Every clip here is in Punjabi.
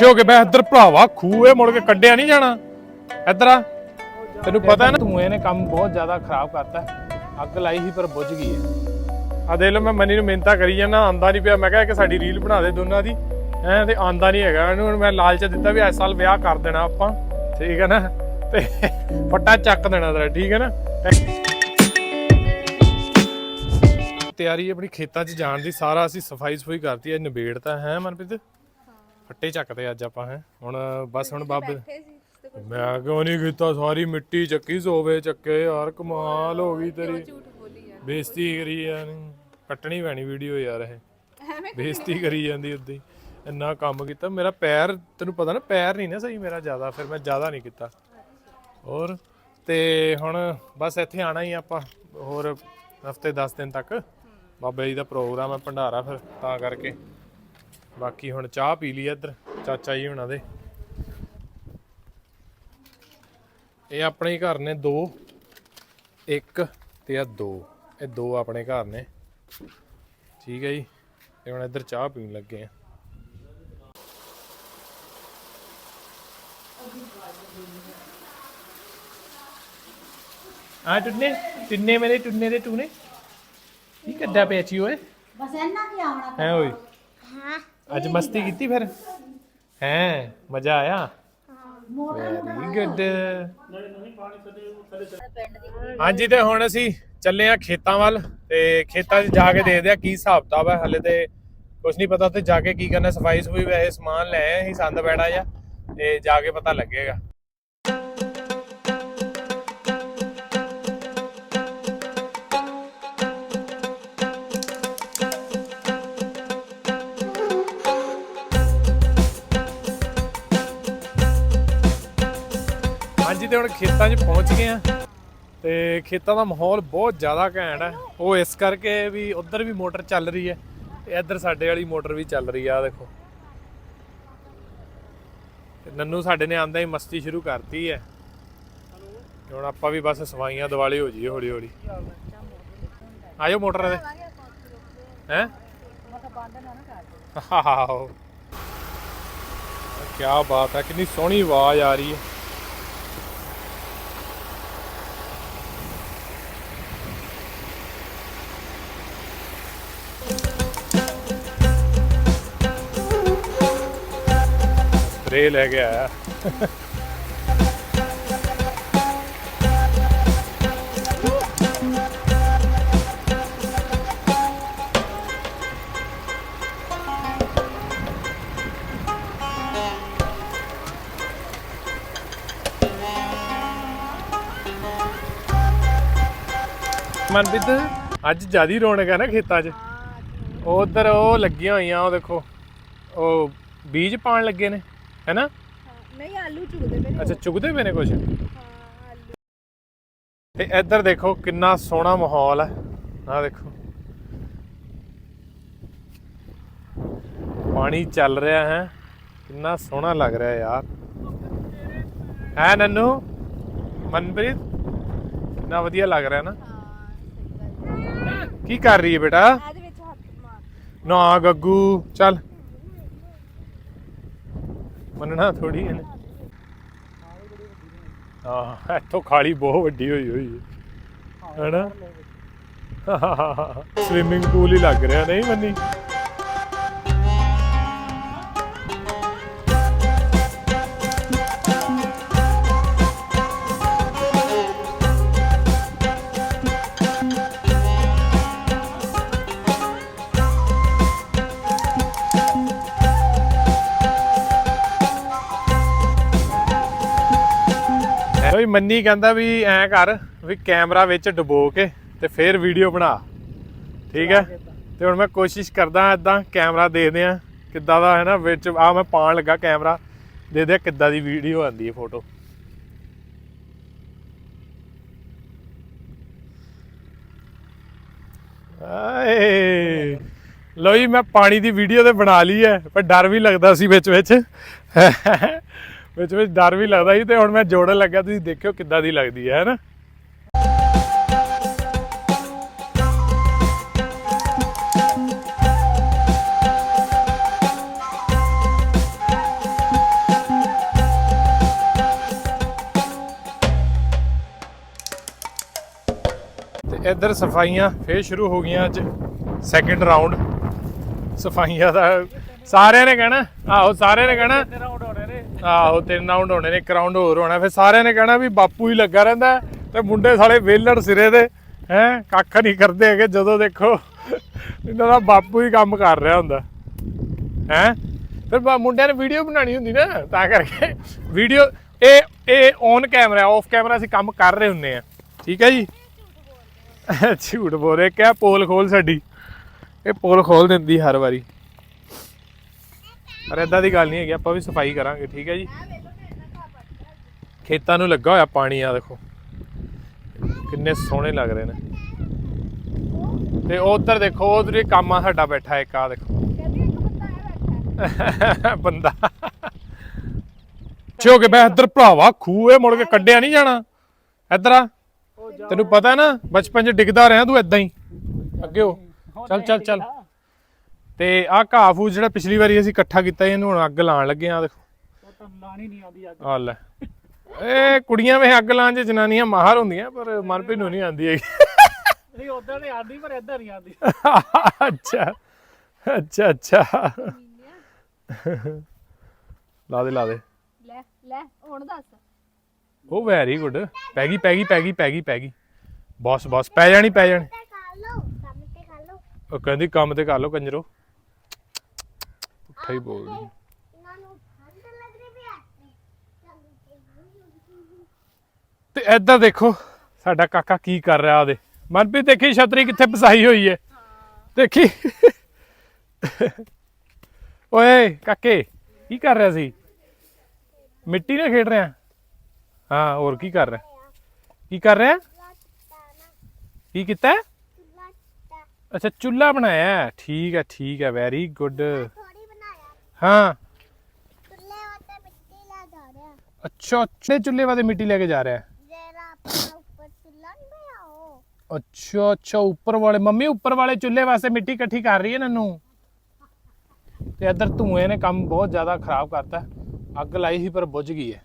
ਪਿੱਛੇ ਹੋ ਕੇ ਬੈ ਇੱਧਰ ਭਰਾਵਾ ਖੂਏ ਮੁੜ ਕੇ ਕੱਢਿਆ ਨਹੀਂ ਜਾਣਾ। ਇੱਧਰ ਆ। ਤੈਨੂੰ ਪਤਾ ਨਾ ਧੂਏ ਨੇ ਕੰਮ ਬਹੁਤ ਜ਼ਿਆਦਾ ਖਰਾਬ ਕਰਤਾ। ਅੱਗ ਲਾਈ ਸੀ, ਪਰ ਬੁਝ ਗਈ ਹੈ। ਆ ਦੇਖ ਲਓ ਮੈਂ ਮਨੀ ਨੂੰ ਮਿਹਨਤਾਂ ਕਰੀ ਜਾਂਦਾ ਆਂਦਾ ਨਹੀਂ ਪਿਆ। ਮੈਂ ਕਿਹਾ ਕਿ ਸਾਡੀ ਰੀਲ ਬਣਾ ਦੇ ਦੋਨਾਂ ਦੀ। ਐ ਤੇ ਆਂਦਾ ਨਹੀਂ ਹੈਗਾ। ਇਹਨੂੰ ਮੈਂ ਲਾਲਚ ਦਿੱਤਾ ਵੀ ਇਸ ਸਾਲ ਵਿਆਹ ਕਰ ਦੇਣਾ ਆਪਾਂ। ਠੀਕ ਹੈ ਨਾ? ਤੇ ਫੱਟਾ ਚੱਕ ਦੇਣਾ ਤੇਰਾ ਠੀਕ ਹੈ ਨਾ? ਤਿਆਰੀ ਆਪਣੀ ਖੇਤਾਂ 'ਚ ਜਾਣ ਦੀ ਸਾਰਾ ਅਸੀਂ ਸਫ਼ਾਈ ਸਫ਼ਾਈ ਕਰਤੀ ਹੈ ਨਿਬੇੜ ਤਾਂ ਹੈ ਮਨਪ੍ਰੀਤ? ਫੱਟੇ ਚੱਕਦੇ ਅੱਜ ਆਪਾਂ ਹੈ। ਹੁਣ ਬਸ ਹੁਣ ਬਾਬੇ ਮੈਂ ਕਿਉਂ ਨਹੀਂ ਕੀਤਾ? ਸਾਰੀ ਮਿੱਟੀ ਚੱਕੀ ਸੋਵੇ ਚੱਕੇ ਯਾਰ ਕਮਾਲ ਹੋ ਗਈ ਤੇਰੀ। ਬੇਇੱਜ਼ਤੀ ਕਰੀ ਯਾਰ ਕੱਟਣੀ ਪੈਣੀ ਵੀਡੀਓ ਯਾਰ ਇਹ। ਐਵੇਂ ਬੇਇੱਜ਼ਤੀ ਕਰੀ ਜਾਂਦੀ ਉਦਾਂ। ਹੀ ਇੰਨਾ ਕੰਮ ਕੀਤਾ। ਮੇਰਾ ਪੈਰ ਤੈਨੂੰ ਪਤਾ ਨਾ ਪੈਰ ਨਹੀਂ ਨਾ ਸਹੀ ਮੇਰਾ ਜ਼ਿਆਦਾ ਫਿਰ ਮੈਂ ਜ਼ਿਆਦਾ ਨਹੀਂ ਕੀਤਾ। ਹੋਰ ਤੇ ਹੁਣ ਬਸ ਇੱਥੇ ਆਣਾ ਹੀ ਆਪਾਂ। ਹੋਰ ਹਫ਼ਤੇ 10 ਦਿਨ ਤੱਕ। ਬਾਬਾ ਜੀ ਦਾ ਪ੍ਰੋਗਰਾਮ ਹੈ ਭੰਡਾਰਾ ਫਿਰ ਤਾਂ ਕਰਕੇ। ਬਾਕੀ ਹੁਣ ਚਾਹ ਪੀ ਲਈ ਇੱਧਰ ਚਾਚਾ ਜੀ ਹੁਣਾਂ ਦੇ। ਇਹ ਆਪਣੇ ਘਰ ਨੇ ਦੋ। ਇੱਕ ਤੇ ਆ ਦੋ। ਇਹ ਦੋ ਆਪਣੇ ਘਰ ਨੇ। ਠੀਕ ਹੈ ਜੀ। ਤੇ ਹੁਣ ਇੱਧਰ ਚਾਹ ਪੀਣ ਲੱਗੇ ਆ। ਆ ਟੁੰਨੇ। ਟੁੰਨੇ ਮੇਰੇ ਟੁੰਨੇ ਦੇ ਟੂਨੇ। ਕੀ ਕੱਢਾ ਪਿਆਚੀ ਓਏ? ਬਸ ਇੰਨਾ ਕੀ ਆਉਣਾ ਹੈ ਓਏ। ਅੱਜ ਮਸਤੀ ਕੀਤੀ ਫਿਰ? ਹੈ ਮਜ਼ਾ ਆਇਆ? Very good. ਹਾਂਜੀ ਤੇ ਹੁਣ ਅਸੀਂ ਚੱਲੇ ਆ ਖੇਤਾਂ ਵੱਲ ਤੇ ਖੇਤਾਂ 'ਚ ਜਾ ਕੇ ਦੇਖਦੇ ਆ ਕੀ ਹਿਸਾਬ ਕਿਤਾਬ ਹੈ ਹਲੇ ਤੇ ਕੁਝ ਨਹੀਂ ਪਤਾ ਉੱਥੇ ਜਾ ਕੇ ਕੀ ਕਰਨਾ। ਸਫ਼ਾਈ ਸਫੂਈ ਵੈਸੇ ਸਮਾਨ ਲੈ ਆਏ ਅਸੀਂ, ਸੰਦ ਬੈੜਾ ਜਾਂ ਤੇ ਜਾ ਕੇ ਪਤਾ ਲੱਗੇਗਾ। ਹਾਂਜੀ, ਤੇ ਹੁਣ ਖੇਤਾਂ 'ਚ ਪਹੁੰਚ ਗਏ ਆ। ਤੇ ਖੇਤਾਂ ਦਾ ਮਾਹੌਲ ਬਹੁਤ ਜ਼ਿਆਦਾ ਘੈਂਟ ਹੈ। ਉਹ ਇਸ ਕਰਕੇ ਵੀ ਉਧਰ ਵੀ ਮੋਟਰ ਚੱਲ ਰਹੀ ਹੈ ਤੇ ਇੱਧਰ ਸਾਡੇ ਵਾਲੀ ਮੋਟਰ ਵੀ ਚੱਲ ਰਹੀ ਆ, ਆਹ ਦੇਖੋ। ਤੇ ਨੰਨੂ ਸਾਡੇ ਨੇ ਆਂਦਾ ਹੀ ਮਸਤੀ ਸ਼ੁਰੂ ਕਰਤੀ ਹੈ। ਤੇ ਹੁਣ ਆਪਾਂ ਵੀ ਬਸ ਸਵਾਈਆਂ ਦਿਵਾਲੀ ਹੋ ਜੀ ਹੌਲੀ ਹੌਲੀ ਆਇਓ ਮੋਟਰ ਦੇ ਹੈ? ਆਹੋ। ਕੀ ਬਾਤ ਹੈ, ਕਿੰਨੀ ਸੋਹਣੀ ਆਵਾਜ਼ ਆ ਰਹੀ ਹੈ। ਸਪਰੇ ਲੈ ਕੇ ਆਇਆ। ਮਨਪ੍ਰੀਤ ਅੱਜ ਜਿਆਦੀ ਰੌਣਕ ਹੈ ਨਾ ਖੇਤਾਂ 'ਚ? ਉਧਰ ਉਹ ਲੱਗੀਆਂ ਹੋਈਆਂ ਉਹ ਦੇਖੋ। ਉਹ ਬੀਜ ਪਾਣ ਲੱਗੇ ਨੇ। ਹੈਨਾ? ਨਹੀਂ ਆਲੂ ਚੁਗਦੇ ਮੇਰੇ ਅੱਛਾ ਚੁਗਦੇ ਪਏ ਨੇ ਕੁਝ ਹਾਂ ਆਲੂ। ਤੇ ਇੱਧਰ ਦੇਖੋ ਕਿੰਨਾ ਸੋਹਣਾ ਮਾਹੌਲ ਹੈ। ਆਹ ਦੇਖੋ। ਪਾਣੀ ਚੱਲ ਰਿਹਾ ਹੈ। ਕਿੰਨਾ ਸੋਹਣਾ ਲੱਗ ਰਿਹਾ ਯਾਰ। ਹੈ ਨੰਨੂ? ਮਨਪ੍ਰੀਤ? ਕਿੰਨਾ ਵਧੀਆ ਲੱਗ ਰਿਹਾ ਨਾ। ਕੀ ਕਰ ਰਹੀ ਹੈ ਬੇਟਾ? ਨਾ ਗੱਗੂ ਚੱਲ। ਮੰਨਣਾ ਥੋੜੀ ਇਹਨੇ। ਹਾਂ ਇੱਥੋਂ ਖਾਲੀ ਬਹੁਤ ਵੱਡੀ ਹੋਈ ਹੋਈ ਹੈ। ਹੈਨਾ? ਸਵਿਮਿੰਗ ਪੂਲ ਹੀ ਲੱਗ ਰਿਹਾ ਨਹੀਂ ਮੰਨੀ? ਓਏ ਮੰਨੀ ਕਹਿੰਦਾ ਵੀ ਐਂ ਕਰ ਵੀ ਕੈਮਰਾ ਵਿੱਚ ਡੁਬੋ ਕੇ ਤੇ ਫਿਰ ਵੀਡੀਓ ਬਣਾ। ਠੀਕ ਹੈ? ਤੇ ਹੁਣ ਮੈਂ ਕੋਸ਼ਿਸ਼ ਕਰਦਾ ਇਦਾਂ ਕੈਮਰਾ ਦੇਖਦੇ ਆ ਕਿੱਦਾਂ ਦਾ ਹੈ ਨਾ, ਵਿੱਚ ਆ ਮੈਂ ਪਾਣ ਲੱਗਾ ਕੈਮਰਾ, ਦੇਖਦੇ ਆ ਕਿੱਦਾਂ ਦੀ ਵੀਡੀਓ ਆਉਂਦੀ ਹੈ ਫੋਟੋ। ਆਏ। ਲੋ ਜੀ, ਮੈਂ ਪਾਣੀ ਦੀ ਵੀਡੀਓ ਤੇ ਬਣਾ ਲਈ ਹੈ, ਪਰ ਡਰ ਵੀ ਲੱਗਦਾ ਸੀ ਵਿੱਚ ਵਿੱਚ ਵਿੱਚ ਵਿੱਚ ਡਰ ਵੀ ਲੱਗਦਾ ਸੀ ਤੇ ਹੁਣ ਮੈਂ ਜੋੜਨ ਲੱਗਾ ਤੁਸੀਂ ਦੇਖਿਓ ਕਿੱਦਾਂ ਦੀ ਲੱਗਦੀ ਹੈ, ਹੈਨਾ? ਇੱਧਰ ਸਫਾਈਆਂ ਫੇਰ ਸ਼ੁਰੂ ਹੋ ਗਈਆਂ ਅੱਜ ਸੈਕਿੰਡ ਰਾਉਂਡ ਸਫਾਈਆਂ ਦਾ, ਸਾਰਿਆਂ ਨੇ ਕਹਿਣਾ, ਆਹੋ, ਸਾਰਿਆਂ ਨੇ ਕਹਿਣਾ ਆਹੋ, ਤਿੰਨ ਰਾਉਂਡ ਹੋਣੇ ਨੇ, ਇੱਕ ਰਾਉਂਡ ਹੋਰ ਹੋਣਾ। ਫਿਰ ਸਾਰਿਆਂ ਨੇ ਕਹਿਣਾ ਵੀ ਬਾਪੂ ਹੀ ਲੱਗਾ ਰਹਿੰਦਾ ਤੇ ਮੁੰਡੇ ਸਾਲੇ ਵੇਲੜ ਸਿਰੇ ਦੇ ਹੈ, ਕੱਖ ਨਹੀਂ ਕਰਦੇ ਹੈਗੇ, ਜਦੋਂ ਦੇਖੋ ਇਹਨਾਂ ਦਾ ਬਾਪੂ ਹੀ ਕੰਮ ਕਰ ਰਿਹਾ ਹੁੰਦਾ। ਹੈ? ਫਿਰ ਮੁੰਡਿਆਂ ਨੇ ਵੀਡੀਓ ਬਣਾਉਣੀ ਹੁੰਦੀ ਨਾ, ਤਾਂ ਕਰਕੇ ਵੀਡੀਓ ਇਹ ਇਹ ਔਨ ਕੈਮਰਾ ਆਫ ਕੈਮਰਾ ਅਸੀਂ ਕੰਮ ਕਰ ਰਹੇ ਹੁੰਨੇ ਆ ਠੀਕ ਹੈ ਜੀ? ਝੂਠ ਬੋਲ ਰਿਹਾ। ਕਿਆ ਪੋਲ ਖੋਲ ਸਾਡੀ। ਇਹ ਪੋਲ ਖੋਲ ਦਿੰਦੀ ਹਰ ਵਾਰੀ। ਪਰ ਏਦਾਂ ਦੀ ਗੱਲ ਨਹੀਂ ਹੈਗੀ, ਆਪਾਂ ਵੀ ਸਫ਼ਾਈ ਕਰਾਂਗੇ, ਠੀਕ ਹੈ ਜੀ? ਖੇਤਾਂ ਨੂੰ ਲੱਗਾ ਹੋਇਆ ਪਾਣੀ ਆ, ਦੇਖੋ। ਕਿੰਨੇ ਸੋਹਣੇ ਲੱਗ ਰਹੇ ਨੇ। ਤੇ ਉਧਰ ਦੇਖੋ, ਉਧਰ ਹੀ ਸਾਡਾ ਬੈਠਾ ਇੱਕ ਆ ਦੇਖੋ। ਬੰਦਾ। ਆ ਬੈਠਾ ਬੰਦਾ ਕੇ ਬੈ ਇੱਧਰ ਭਰਾਵਾ, ਖੂਹ ਮੁੜ ਕੇ ਕੱਢਿਆ ਨਹੀਂ ਜਾਣਾ। ਇੱਧਰ ਆ। ਤੈਨੂੰ ਪਤਾ ਨਾ, ਬਚਪਨ 'ਚ ਡਿੱਗਦਾ ਰਿਹਾ ਤੂੰ ਏਦਾਂ ਹੀ। ਅੱਗੇ ਹੋ। ਚੱਲ ਚੱਲ ਚੱਲ। ਤੇ ਆਹ ਘਾਹ ਫੂ ਜਿਹੜਾ ਪਿਛਲੀ ਵਾਰੀ ਅਸੀਂ ਇਕੱਠਾ ਕੀਤਾ ਸੀ, ਇਹਨੂੰ ਹੁਣ ਅੱਗ ਲਾਉਣ ਲੱਗੇ ਆ ਦੇਖੋ। ਤਾਂ ਲਾਣੀ ਨਹੀਂ ਆਉਂਦੀ ਅੱਗ। ਆ ਲੈ। ਇਹ ਕੁੜੀਆਂ ਵੇ ਅੱਗ ਲਾਉਣ 'ਚ ਜਨਾਨੀਆਂ ਮਾਹਰ ਹੁੰਦੀਆਂ ਪਰ ਮਨਪ੍ਰੀਤ ਨੂੰ ਨਹੀਂ ਆਉਂਦੀ ਹੈਗੀ। ਨਹੀਂ ਉਧਰ ਨਹੀਂ ਆਉਂਦੀ ਪਰ ਇੱਧਰ ਨਹੀਂ ਆਉਂਦੀ। ਅੱਛਾ ਅੱਛਾ ਅੱਛਾ। ਲਾ ਦੇ ਲਾ ਦੇ। ਲੈ ਲੈ ਹੁਣ ਦੱਸ। ਉਹ ਵੈਰੀ ਗੁੱਡ ਪੈ ਗਈ ਪੈ ਗਈ ਪੈ ਗਈ ਪੈ ਗਈ ਪੈ ਗਈ। ਬਸ ਬਸ ਪੈ ਜਾਣੀ ਪੈ ਜਾਣੀ। ਖਾ ਲਓ ਕੰਮ ਤੇ ਖਾ ਲਓ। ਉਹ ਕਹਿੰਦੀ ਕੰਮ ਤੇ ਕਰ ਲਓ ਕੰਜਰੋ। ਪੁੱਠਾ ਹੀ ਬੋਲਦੀ ਇਹਨਾਂ ਨੂੰ ਠੰਡ ਲੱਗ ਰਹੀ ਵੀ ਤੇ ਇੱਧਰ ਦੇਖੋ ਸਾਡਾ ਕਾਕਾ ਕੀ ਕਰ ਰਿਹਾ ਉਹਦੇ। ਮਨਪ੍ਰੀਤ ਦੇਖੀ ਛਤਰੀ ਕਿੱਥੇ ਫਸਾਈ ਹੋਈ ਹੈ। ਦੇਖੀ। ਓਏ ਕਾਕੇ ਕੀ ਕਰ ਰਿਹਾ ਸੀ? ਮਿੱਟੀ ਨਾਲ ਖੇਡ ਰਿਹਾ। ਹਾਂ ਹੋਰ ਕੀ ਕਰ ਰਿਹਾ? ਕੀ ਕਰ ਰਿਹਾ? ਕੀ ਕੀਤਾ? ਅੱਛਾ ਚੁੱਲਾ ਬਣਾਇਆ। ਠੀਕ ਹੈ ਠੀਕ ਹੈ। ਵੈਰੀ ਗੁੱਡ ਹਾਂ। ਚੁੱਲ੍ਹੇ ਉੱਤੇ ਮਿੱਟੀ ਲਾ ਜਾ ਰਿਹਾ। ਅੱਛਾ ਚੁੱਲੇ ਚੁੱਲੇ ਵਾਦੇ ਮਿੱਟੀ ਲੈ ਕੇ ਜਾ ਰਿਹਾ? ਹੈ ਜਿਹੜਾ ਆਪਣਾ ਉੱਪਰ ਚੁੱਲ੍ਹਾ ਨਹੀਂ ਬਣਾਓ ਅੱਛਾ ਅੱਛਾ ਉੱਪਰ ਵਾਲੇ। ਮੰਮੀ ਉੱਪਰ ਵਾਲੇ ਚੁੱਲ੍ਹੇ ਵਾਸਤੇ ਮਿੱਟੀ ਇਕੱਠੀ ਕਰ ਰਹੀ ਹੈ ਨੰਨੂ? ਤੇ ਇੱਧਰ ਧੂਏ ਨੇ ਕੰਮ ਬਹੁਤ ਜ਼ਿਆਦਾ ਖਰਾਬ ਕਰਤਾ। ਅੱਗ ਲਾਈ ਸੀ ਪਰ ਬੁਝ ਗਈ ਹੈ।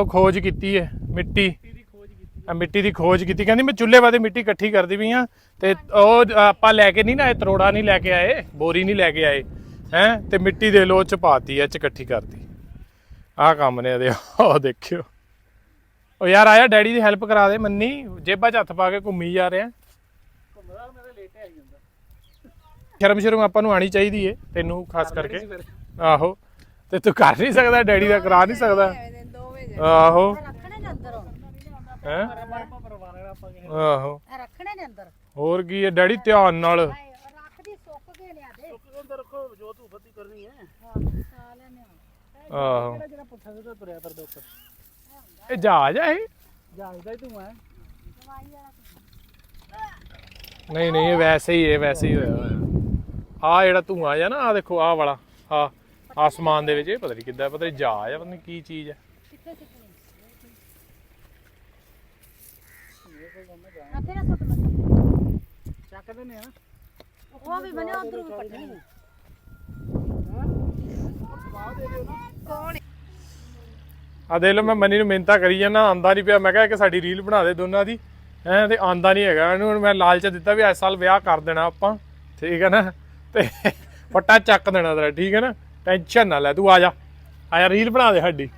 ਉਹ ਖੋਜ ਕੀਤੀ ਹੈ ਮਿੱਟੀ। ਦੀ ਖੋਜ ਕੀਤੀ ਆ ਮਿੱਟੀ ਦੀ ਖੋਜ ਕੀਤੀ। ਕਹਿੰਦੀ ਮੈਂ ਚੁੱਲ੍ਹੇ ਵਾਦੇ ਮਿੱਟੀ ਇਕੱਠੀ ਕਰਦੀ ਵੀ ਆ ਤੇ ਉਹ ਆਪਾਂ ਲੈ ਕੇ ਨਹੀਂ ਨਾ ਇਹ ਤਰੋੜਾ ਨਹੀਂ ਲੈ ਕੇ ਆਏ ਬੋਰੀ ਨਹੀਂ ਲੈ ਕੇ ਆਏ ਹੈ ਤੇ ਮਿੱਟੀ ਦੇ ਲੋ ਚ ਪਾਤੀ ਐ ਚ ਇਕੱਠੀ ਕਰਦੀ ਆਹ ਕੰਮ ਨੇ ਇਹਦੇ ਉਹ ਦੇਖਿਓ। ਉਹ ਯਾਰ ਆਇਆ ਡੈਡੀ ਦੀ ਹੈਲਪ ਕਰਾ ਦੇ ਮੰਨੀ ਜੇਬਾਂ 'ਚ ਹੱਥ ਪਾ ਕੇ ਘੁੰਮੀ ਜਾ ਰਿਹਾ। ਘੁੰਮਦਾ ਮੇਰੇ ਲੇਟ ਆਈ ਜਾਂਦਾ ਸ਼ਰਮ ਸ਼ਰਮ ਆਪਾਂ ਨੂੰ ਆਣੀ ਚਾਹੀਦੀ ਏ ਤੈਨੂੰ ਖਾਸ ਕਰਕੇ। ਆਹੋ ਤੇ ਤੂੰ ਕਰ ਨਹੀਂ ਸਕਦਾ ਡੈਡੀ ਦਾ ਕਰਾ ਨਹੀਂ ਸਕਦਾ। ਆਹੋ। ਰੱਖਣੇ ਨੇ ਅੰਦਰ ਹੁਣ। ਹੈ? ਆਪਾਂ ਪਰਵਾਨੇ ਆਪਾਂ ਕਿਸੇ ਆਹੋ ਇਹ ਰੱਖਣੇ ਨੇ ਅੰਦਰ। ਹੋਰ ਕੀ ਹੈ ਡੈਡੀ ਧਿਆਨ ਨਾਲ। ਰੱਖਦੀ ਸੁੱਕ ਗਏ ਲਿਆ ਦੇ ਦੇ ਅੰਦਰ ਰੱਖੋ ਜੋ ਤੂੰ ਫਤੀ ਕਰਨੀ ਹੈ। ਖਾ ਲੈਣੇ ਹੁਣ ਆਹੋ। ਕਿਹੜਾ ਜਿਹੜਾ ਪੁੱਠਾ ਸਿੱਧਾ ਤੁਰਿਆ ਫਿਰਦਾ ਉੱਪਰ ਇਹ ਜਹਾਜ਼ ਆ ਇਹ? ਜਾਗਦਾ ਹੀ ਤੂੰ ਹੈ। ਨਹੀਂ ਨਹੀਂ ਇਹ ਵੈਸੇ ਹੀ ਇਹ ਵੈਸੇ ਹੀ ਹੋਇਆ ਹੋਇਆ। ਆ ਜਿਹੜਾ ਧੂਆ ਜਾਂ ਨਾ ਆ ਦੇਖੋ ਆ ਵਾਲਾ ਆ ਆਸਮਾਨ ਦੇ ਵਿੱਚ ਇਹ ਪਤਾ ਨਹੀਂ ਕਿੱਦਾਂ ਪਤਾ ਨਹੀਂ ਜਹਾਜ਼ ਆ ਪਤਾ ਨਹੀਂ ਕੀ ਚੀਜ਼ ਹੈ। ਕਿੱਥੇ ਸੁੱਟ ਮਤ ਚੱਕਦੇ ਨੇ ਨਾ ਉਹ ਵੀ ਬਣੇ ਉਧਰ ਵੀ ਪੱਟਣੀ ਆ ਦੇਖ ਲਓ, ਮੈਂ ਮਨੀ ਨੂੰ ਮਿਹਨਤਾਂ ਕਰੀ ਜਾਂਦਾ ਆਂਦਾ ਨਹੀਂ ਪਿਆ। ਮੈਂ ਕਿਹਾ ਕਿ ਸਾਡੀ ਰੀਲ ਬਣਾ ਦੇ ਦੋਨਾਂ ਦੀ। ਹੈ, ਤੇ ਆਂਦਾ ਨਹੀਂ ਹੈਗਾ। ਇਹਨੂੰ ਹੁਣ ਮੈਂ ਲਾਲਚ ਦਿੱਤਾ ਵੀ ਇਸ ਸਾਲ ਵਿਆਹ ਕਰ ਦੇਣਾ ਆਪਾਂ। ਠੀਕ ਹੈ ਨਾ? ਤੇ ਫੱਟਾ ਚੱਕ ਦੇਣਾ ਤੇਰਾ, ਠੀਕ ਹੈ ਨਾ? ਟੈਨਸ਼ਨ ਨਾ ਲੈ, ਤੂੰ ਆ ਜਾ। ਆ ਜਾ, ਰੀਲ ਬਣਾ ਦੇ ਸਾਡੀ।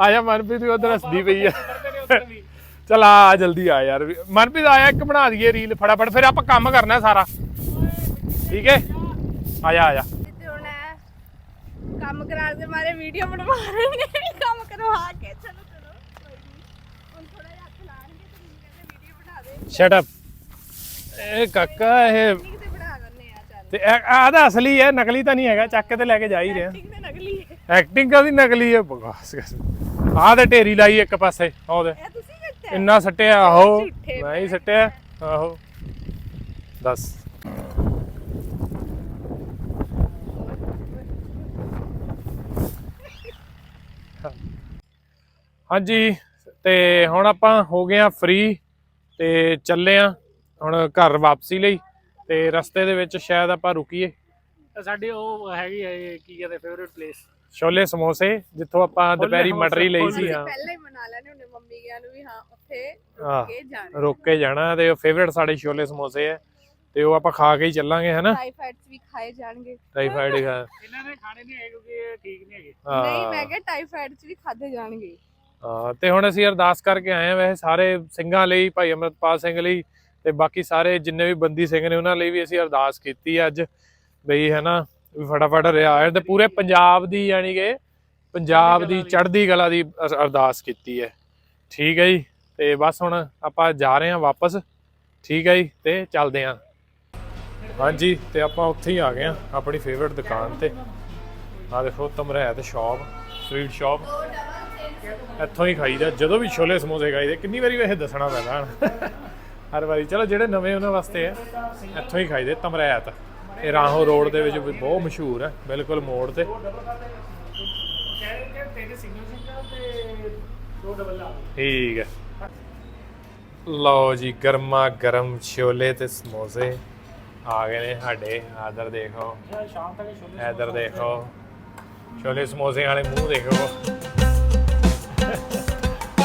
ਆ ਜਾ ਮਨਪ੍ਰੀਤ ਵੀ ਉਧਰ ਹੱਸਦੀ ਪਈ ਆ। ਚਲ ਆ ਜਲਦੀ ਆ ਯਾਰ ਮਨਪ੍ਰੀਤ ਆਇਆ ਇੱਕ ਬਣਾ ਦਈਏ ਰੀਲ ਫਟਾਫਟ ਫਿਰ ਆਪਾਂ ਕੰਮ ਕਰਨਾ ਸਾਰਾ। ਠੀਕ ਹੈ? ਆ ਜਾ ਆ ਜਾ ਜਿੱਤੇ ਹੁਣ ਹੈ ਕੰਮ ਕਰਾਉਣ ਦੇ ਮਾਰੇ ਵੀਡੀਓ ਬਣਵਾ ਰਹੇ ਨੇ ਕੰਮ ਕਰਵਾ ਕੇ। ਚਲੋ ਚਲੋ ਕੋਈ ਨਹੀਂ ਹੁਣ ਥੋੜਾ ਜਿਹਾ ਹੱਥ ਲਾਣਗੇ ਤੇ ਮੈਨੂੰ ਕਹਿੰਦੇ ਵੀਡੀਓ ਬਣਾ ਦੇ। ਸ਼ਟ ਅਪ ਇਹ ਕਾਕਾ ਇਹ ਤੇ ਆ ਚੱਲ। ਤੇ ਇਹ- ਆਹ ਤਾਂ ਅਸਲੀ ਹੈ ਨਕਲੀ ਤਾਂ ਨਹੀਂ ਹੈਗਾ ਚੱਕ ਕੇ ਤੇ ਲੈ ਕੇ ਜਾ ਹੀ ਰਿਹਾ। ਠੀਕ ਤੇ ਨਕਲੀ ਹੈ। ਐਕਟਿੰਗ ਕਾਦੀ ਨਕਲੀ ਹੈ? ਬਕਵਾਸ ਆਹ ਤੇ ਢੇਰੀ ਲਾਈ ਇੱਕ ਪਾਸੇ ਇਹ ਤੁਸੀਂ ਕਿੱਥੇ ਇੰਨਾ ਸੱਟਿਆ ਆਹੋ। ਝੂਠੇ ਮੈਂ ਹੀ ਸੱਟਿਆ ਆਹੋ। ਦੱਸ। ਹਾਂਜੀ ਤੇ ਹੁਣ ਆਪਾਂ ਹੋ ਗਏ ਆ ਫ੍ਰੀ ਤੇ ਚੱਲੇ ਆ ਹੁਣ ਘਰ ਵਾਪਸੀ ਲਈ ਤੇ ਰਸਤੇ ਦੇ ਵਿੱਚ ਸ਼ਾਇਦ ਆਪਾਂ ਰੁਕੀਏ। ਸਾਡੀ ਉਹ ਹੈਗੀ ਹੈ ਇਹ ਕੀ ਕਹਿੰਦੇ ਫੇਵਰਿਟ ਪਲੇਸ ਛੋਲੇ ਸਮੋਸੇ ਜਿੱਥੋਂ ਆਪਾਂ ਦੁਪਹਿਰੀ ਮਟਰੀ ਲਈ ਸੀ। ਹਾਂ। ਪਹਿਲਾਂ ਹੀ ਮਨਾ ਲੈਣੇ ਉਹਨੇ ਮੰਮੀ ਗਿਆ ਨੂੰ ਵੀ ਹਾਂ ਉੱਥੇ ਹਾਂ। ਰੁਕ ਕੇ ਜਾਣਾ ਰੁਕ ਕੇ ਜਾਣਾ ਤੇ ਉਹ ਫੇਵਰਿਟ ਸਾਡੇ ਛੋਲੇ ਸਮੋਸੇ ਹੈ ਤੇ ਉਹ ਆਪਾਂ ਖਾ ਕੇ ਹੀ ਚੱਲਾਂਗੇ ਹਨਾ? ਟਾਈਫਾਈਡਸ ਵੀ ਖਾਏ ਜਾਣਗੇ। ਟਾਈਫਾਈਡ ਖਾ ਇਹਨਾਂ ਨੇ ਖਾਣੇ ਨਹੀਂ ਹੈਗੇ ਕਿਉਂਕਿ ਇਹ ਠੀਕ ਨਹੀਂ ਹੈਗੇ। ਨਹੀਂ ਮੈਂ ਹਾਂ ਕਿਹਾ ਟਾਈਫਾਈਡਸ ਵੀ ਖਾਦੇ ਜਾਣਗੇ। ਹਾਂ, ਤੇ ਹੁਣ ਅਸੀਂ ਅਰਦਾਸ ਕਰਕੇ ਆਏ ਆ ਵੈਸੇ ਸਾਰੇ ਸਿੰਘਾਂ ਲਈ ਭਾਈ ਅਮਰਪਾਲ ਸਿੰਘ ਲਈ ਤੇ ਬਾਕੀ ਸਾਰੇ ਜਿੰਨੇ ਵੀ ਬੰਦੀ ਸਿੰਘ ਨੇ ਉਹਨਾਂ ਲਈ ਵੀ ਅਸੀਂ ਅਰਦਾਸ ਕੀਤੀ ਹੈ ਅੱਜ ਬਈ ਹੈ ਨਾ ਵੀ ਫਟਾਫਟ ਰਿਆਇਤ ਤੇ ਪੂਰੇ ਪੰਜਾਬ ਦੀ ਯਾਨੀ ਕਿ ਪੰਜਾਬ ਦੀ ਚੜ੍ਹਦੀ ਕਲਾ ਦੀ ਅਰ- ਅਰਦਾਸ ਕੀਤੀ ਹੈ। ਠੀਕ ਹੈ ਜੀ ਤੇ ਬਸ ਹੁਣ ਆਪਾਂ ਜਾ ਰਹੇ ਹਾਂ ਵਾਪਸ। ਠੀਕ ਹੈ ਜੀ ਤੇ ਚੱਲਦੇ ਹਾਂ। ਹਾਂਜੀ ਤੇ ਆਪਾਂ ਉੱਥੇ ਹੀ ਆ ਗਏ ਆ ਆਪਣੀ ਫੇਵਰਿਟ ਦੁਕਾਨ ਤੇ। ਆ ਦੇਖੋ ਤਮਰੈਤ ਸ਼ਾਪ ਸਵੀਟ ਸ਼ਾਪ ਇੱਥੋਂ ਹੀ ਖਾਈਦਾ ਜਦੋਂ ਵੀ ਛੋਲੇ ਸਮੋਸੇ ਖਾਈਦੇ ਕਿੰਨੀ ਵਾਰੀ ਵੈਸੇ ਦੱਸਣਾ ਪੈਂਦਾ ਹਰ ਵਾਰੀ ਚਲੋ ਜਿਹੜੇ ਨਵੇਂ ਉਹਨਾਂ ਵਾਸਤੇ ਹੈ ਇੱਥੋਂ ਹੀ ਖਾਈਦੇ ਤਮਰੈਤ ਇਹ ਰਾਹੋਂ ਰੋਡ ਦੇ ਵਿੱਚ ਵੀ ਬਹੁਤ ਮਸ਼ਹੂਰ ਹੈ, ਬਿਲਕੁਲ ਮੋੜ ਤੇ। ਠੀਕ ਹੈ। ਲਓ ਜੀ, ਗਰਮਾ ਗਰਮ ਛੋਲੇ ਤੇ ਸਮੋਸੇ ਆ ਗਏ ਨੇ ਸਾਡੇ ਆਦਰ ਦੇਖੋ। ਸ਼ਾਮ ਤੱਕ ਛੋਲੇ ਇਧਰ ਦੇਖੋ। ਛੋਲੇ ਸਮੋਸੇ ਵਾਲੇ ਮੂੰਹ ਦੇਖੋ।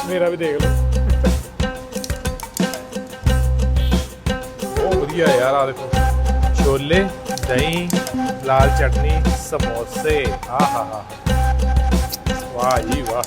ਮੇਰਾ ਵੀ ਦੇਖ ਲਓ। ਬਹੁਤ ਵਧੀਆ ਯਾਰ ਆ ਦੇਖੋ। ਛੋਲੇ ਦਹੀਂ ਲਾਲ ਚਟਨੀ ਸਮੋਸੇ। ਆਹਾ ਹਾ ਵਾਹ ਜੀ ਵਾਹ।